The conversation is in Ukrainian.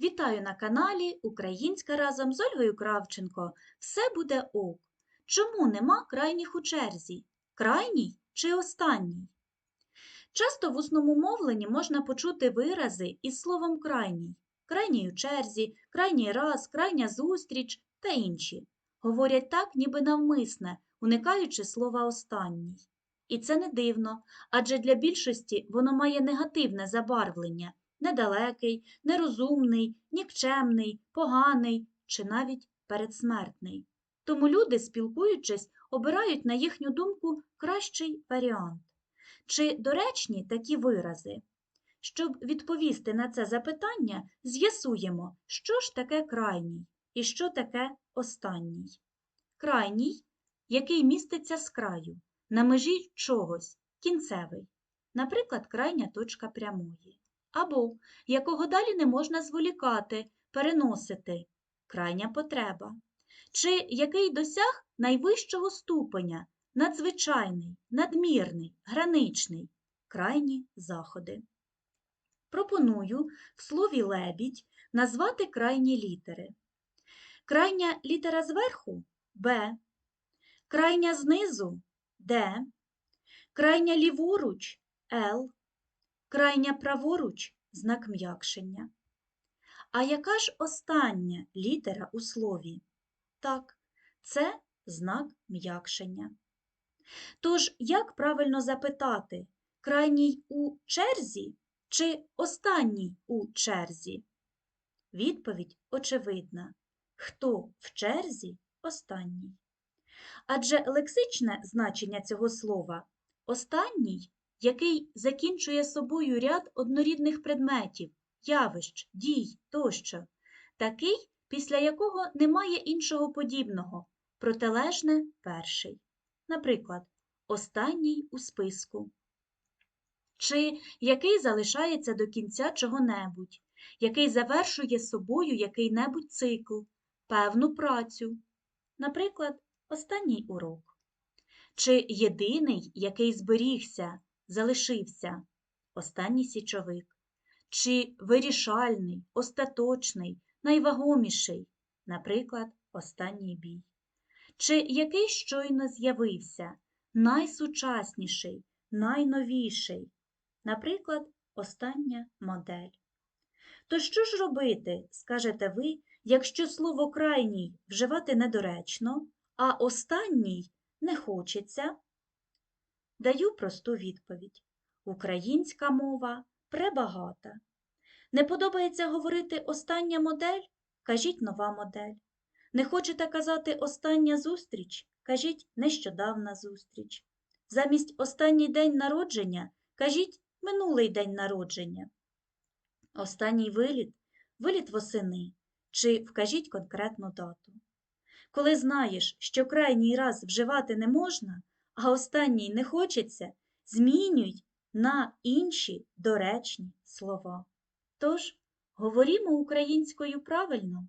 Вітаю на каналі Українська разом з Ольгою Кравченко. Все буде ок. Чому нема крайніх у черзі? Крайній чи останній? Часто в усному мовленні можна почути вирази із словом крайній. Крайній у черзі, крайній раз, крайня зустріч та інші. Говорять так, ніби навмисне, уникаючи слова останній. І це не дивно, адже для більшості воно має негативне забарвлення недалекий, нерозумний, нікчемний, поганий чи навіть передсмертний. Тому люди, спілкуючись, обирають, на їхню думку, кращий варіант. Чи доречні такі вирази? Щоб відповісти на це запитання, з'ясуємо, що ж таке крайній і що таке останній. Крайній, який міститься з краю, на межі чогось, кінцевий, наприклад, крайня точка прямої або якого далі не можна зволікати, переносити крайня потреба, чи який досяг найвищого ступеня, надзвичайний, надмірний, граничний, крайні заходи. Пропоную в слові лебідь назвати крайні літери. Крайня літера зверху Б, крайня знизу Д, крайня ліворуч Л, крайня праворуч знак м'якшення. А яка ж остання літера у слові? Так, це знак м'якшення. Тож, як правильно запитати, крайній у черзі чи останній у черзі? Відповідь очевидна. Хто в черзі останній? Адже лексичне значення цього слова останній який закінчує собою ряд однорідних предметів, явищ, дій тощо, такий, після якого немає іншого подібного, протилежне перший. Наприклад, останній у списку. Чи який залишається до кінця чого-небудь, який завершує собою який-небудь цикл, певну працю, наприклад, останній урок. Чи єдиний, який зберігся, залишився. Останній січовик, чи вирішальний, остаточний, найвагоміший, наприклад, останній бій, чи який щойно з'явився, найсучасніший, найновіший, наприклад, остання модель. То що ж робити, скажете ви, якщо слово крайній вживати недоречно, а останній не хочеться? Даю просту відповідь. Українська мова пребагата. Не подобається говорити остання модель? Кажіть нова модель. Не хочете казати остання зустріч? Кажіть нещодавна зустріч. Замість останній день народження кажіть минулий день народження. Останній виліт виліт восени, чи вкажіть конкретну дату. Коли знаєш, що крайній раз вживати не можна, а останній не хочеться, змінюй на інші доречні слова. Тож, говорімо українською правильно.